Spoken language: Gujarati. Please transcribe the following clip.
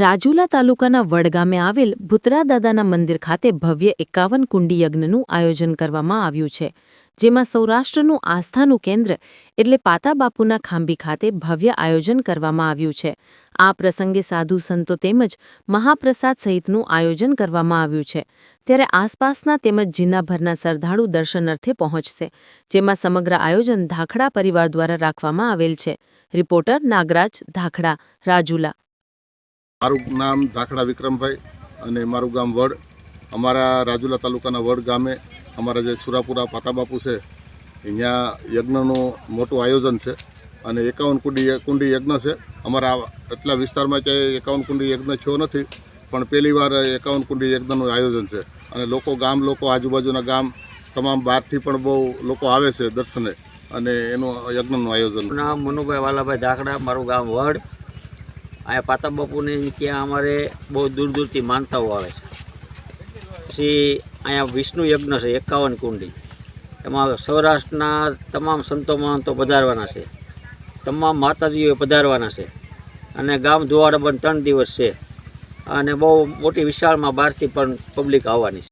રાજુલા તાલુકાના વડગામે આવેલ ભૂતરા દાદાના મંદિર ખાતે ભવ્ય એકાવન કુંડી યજ્ઞનું આયોજન કરવામાં આવ્યું છે, જેમાં સૌરાષ્ટ્રનું આસ્થાનું કેન્દ્ર એટલે પાતાબાપુના ખાંભી ખાતે ભવ્ય આયોજન કરવામાં આવ્યું છે. આ પ્રસંગે સાધુ સંતો તેમજ મહાપ્રસાદ સહિતનું આયોજન કરવામાં આવ્યું છે. ત્યારે આસપાસના તેમજ જિલ્લાભરના શ્રદ્ધાળુ દર્શનાર્થે પહોંચશે, જેમાં સમગ્ર આયોજન ધાખડા પરિવાર દ્વારા રાખવામાં આવેલ છે. રિપોર્ટર નાગરાજ ધાખડા, રાજુલા. મારું નામ ધાખડા વિક્રમભાઈ અને મારું ગામ વડ. અમારા રાજુલા તાલુકાના વડ ગામે અમારા જે સુરાપુરા પાતાબાપુ છે અહીંયા યજ્ઞનું મોટું આયોજન છે અને એકાવન કુંડી કુંડી યજ્ઞ છે. અમારા એટલા વિસ્તારમાં ક્યાંય એકાવન કુંડી યજ્ઞ થયો નથી, પણ પહેલી વાર એકાવન કુંડી યજ્ઞનું આયોજન છે. અને લોકો ગામ, લોકો આજુબાજુના ગામ, તમામ બહારથી પણ બહુ લોકો આવે છે દર્શને અને એનું યજ્ઞનું આયોજન. નામ મનુભાઈ વાલાભાઈ ધાકડા મારું ગામ વડ. અહીંયા પાતા બાપુને ત્યાં અમારે બહુ દૂર દૂરથી માનતાઓ આવે છે. પછી અહીંયા વિષ્ણુ યજ્ઞ છે, એકાવન કુંડી. એમાં સૌરાષ્ટ્રના તમામ સંતો મહંતો પધારવાના છે. તમામ માતાજીઓ પધારવાના છે. અને ગામ ધોવાડા પણ ત્રણ દિવસ છે. અને બહુ મોટી વિશાળમાં બહારથી પણ પબ્લિક આવવાની છે.